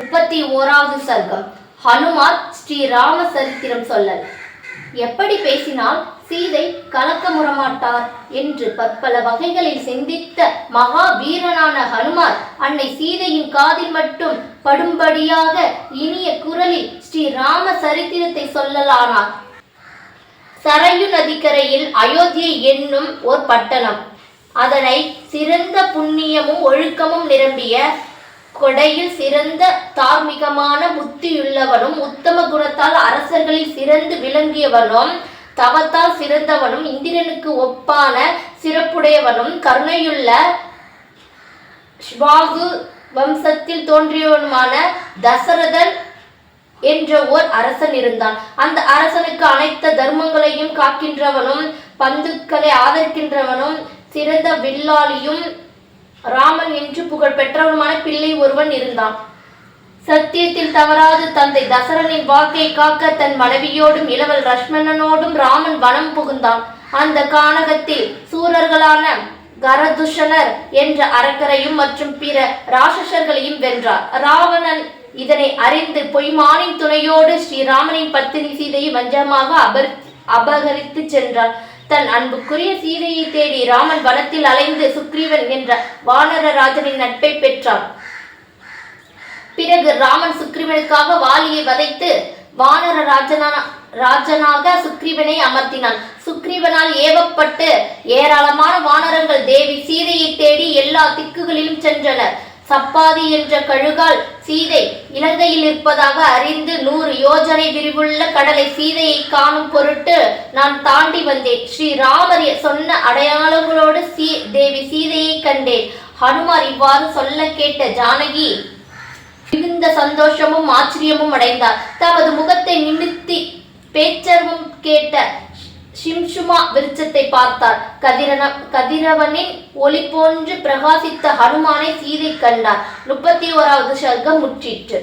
முப்பத்தி ஓராவது சர்க்கம் ஹனுமார் ஸ்ரீ ராம சரித்திரம் சொல்லல். எப்படி பேசினால் சீதை கலக்கமுறமாட்டார் என்று பற்பல வகைகளில் சிந்தித்த மகா வீரனான ஹனுமார் அன்னை சீதையின் காதில் மட்டும் படும்படியாக இனிய குரலில் ஸ்ரீ ராம சரித்திரத்தை சொல்லலானார். சரையு நதிக்கரையில் அயோத்தியை என்னும் ஓர் பட்டணம். அதனை சிறந்த புண்ணியமும் ஒழுக்கமும் நிரம்பிய கொடையில் சிறந்த தார்மீகமான புத்தியுள்ளவனும் உத்தம குணத்தால் அரசர்களில் சிறந்து விளங்கியவனும் தவத்தால் சிறந்தவனும் இந்திரனுக்கு ஒப்பான சிறப்புடையவனும் கருணையுள்ள ஸ்வாகு வம்சத்தில் தோன்றியவனுமான தசரதன் என்ற ஓர் அரசன் இருந்தான். அந்த அரசனுக்கு அனைத்து தர்மங்களையும் காக்கின்றவனும் பந்துக்களை ஆதரிக்கின்றவனும் சிறந்த வில்லாளியும் ராமன் என்று புகழ் பெற்றவனுமான பிள்ளை ஒருவன் இருந்தான். சத்தியத்தில் தவறாது தந்தை தசரனின் வாக்கை காக்க தன் மனைவியோடும் இளவல் லட்சுமணனோடும் ராமன் வனம் புகுந்தான். அந்த கானகத்தில் சூரர்களான கரதுஷனர் என்ற அரக்கரையும் மற்றும் பிற ராட்சசர்களையும் வென்றார். ராவணன் இதனை அறிந்து பொய்மானின் துணையோடு ஸ்ரீராமனின் பத்தினி சீதையை வஞ்சமாக அபர் அபகரித்து சென்றார் தன் அன்புக்குரிய சீதையை தேடி ராமன் வனத்தில் அலைந்து சுக்ரீவன் என்ற வானர ராஜனின் நட்பை பெற்றார் பிறகு ராமன் சுக்ரீவனுக்காக வாலியை வதைத்து வானர ராஜனான ராஜனாக சுக்ரீவனை அமர்த்தினான். சுக்ரீவனால் ஏவப்பட்டு ஏராளமான வானரங்கள் தேவி சீதையை தேடி எல்லா திக்குகளிலும் சென்றனர். சப்பாதி என்ற கழுகால் சீதை இலங்கையில் இருப்பதாக அறிந்து நூறு யோஜனை விரிவுள்ள கடலை சீதையை காணும் பொருட்டு நான் தாண்டி வந்தேன். ஸ்ரீ ராமர் சொன்ன அடையாளங்களோடு சீ தேவி சீதையை கண்டேன். ஹனுமார் இவ்வாறு சொல்ல கேட்ட ஜானகி மிகுந்த சந்தோஷமும் ஆச்சரியமும் அடைந்தார். தமது முகத்தை நிமித்தி பேச்சர்வம் கேட்ட ஷிம்ஷுமா விருட்சத்தை பார்த்தார். கதிரன கதிரவனின் ஒளி போன்று பிரகாசித்த ஹனுமானை சீதை கண்டார். முப்பத்தி ஓராவது சர்க்கம் முற்றிற்று.